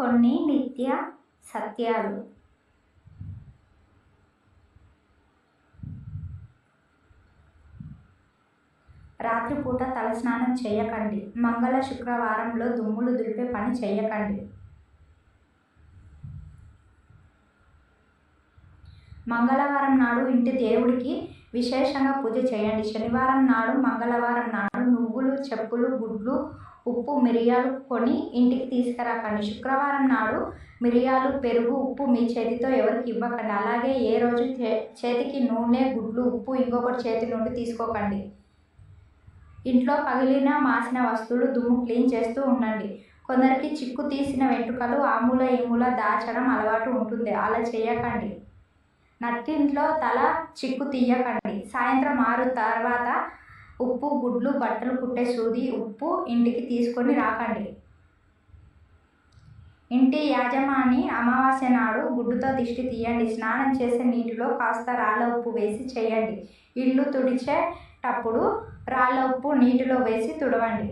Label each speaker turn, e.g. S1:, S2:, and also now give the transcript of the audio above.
S1: కొన్ని నిత్య సత్యాలు. రాత్రిపూట తలస్నానం చేయకండి. మంగళ శుక్రవారంలో దుమ్ములు దులిపే పని చేయకండి. మంగళవారం నాడు ఇంటి దేవుడికి విశేషంగా పూజ చేయండి. శనివారం నాడు మంగళవారం నాడు నువ్వులు చెప్పులు గుడ్లు ఉప్పు మిరియాలు కొని ఇంటికి తీసుకురాకండి. శుక్రవారం నాడు మిరియాలు పెరుగు ఉప్పు మీ చేతితో ఎవరికి ఇవ్వకండి. అలాగే ఏ రోజు చే- చేతికి నూనె గుడ్లు ఉప్పు ఇంకొకటి చేతి నుండి తీసుకోకండి. ఇంట్లో పగిలిన మాసిన వస్తువులు దుమ్ము క్లీన్ చేస్తూ ఉండండి. కొందరికి చిక్కు తీసిన వెంట్రుకలు ఆమూల ఈమూల దాచడం అలవాటు ఉంటుంది. అలా చేయకండి. నట్టింట్లో తల చిక్కు తీయకండి. సాయంత్రం ఆరు తర్వాత ఉప్పు గుడ్లు బట్టలు కుట్టే సూది ఉప్పు ఇంటికి తీసుకొని రాకండి. ఇంటి యాజమాని అమావాస్య నాడు గుడ్డుతో దిష్టి తీయండి. స్నానం చేసే నీటిలో కాస్త రాళ్ళ ఉప్పు వేసి చేయండి. ఇల్లు తుడిచేటప్పుడు రాళ్ళ ఉప్పు నీటిలో వేసి తుడవండి.